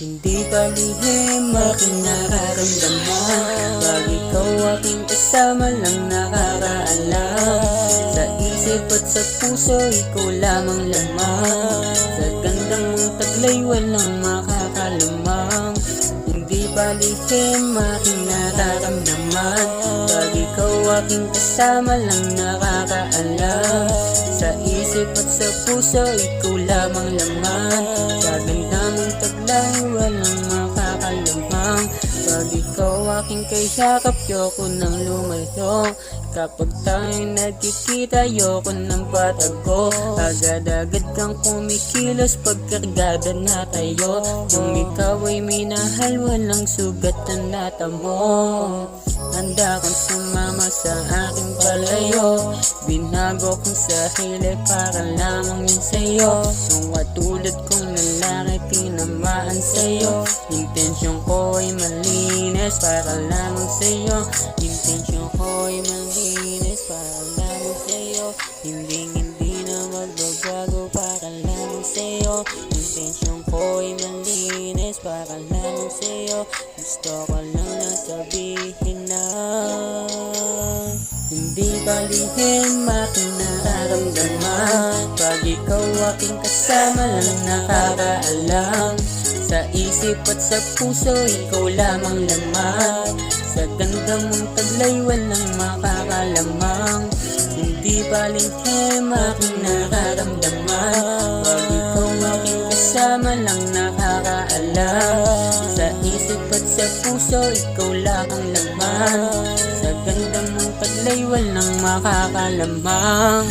Hindi palihim aking nararamdaman? Pag ikaw aking kasama lang nakakaalam Sa isip at sa puso ikaw lamang lamang Sa gandang mong taglay walang makakalamang. Hindi palihim aking nararamdaman? Pag ikaw aking kasama lang nakakaalam Sa isip at sa puso ikaw lamang laman. Sa makakalamang Pag ikaw aking kayakap yoko nang lumayo Kapag tayo nagkikita yoko ng patago. Agad-agad kang kumikilos pagkargada na tayo. Kung ikaw ay minahal walang sugat ang lata mo Handa kang sumama sa aking palayo Binago kong sahili para lamang yun sa'yo. Kung katulad kong lalaki tinamaan sa'yo. Intensyon ko ay malinis para lamang sa'yo. Intensyon ko ay malinis para lamang sa'yo. Hindi hindi na magbabago para lamang sa'yo. Intensyon ko ay malinis para lamang sa'yo. Gusto ko lang na sabihin Hindi balihim aking nararamdaman Pag ikaw aking kasama lang nakakaalam. Sa isip at sa puso ikaw lamang laman. Sa ganda mong taglay walang makakalamang Hindi balihim aking nararamdaman Pag ikaw aking kasama lang nakakaalam. Sa isip at sa puso ikaw lamang laman. Sa ganda mong taglay walang makakalamang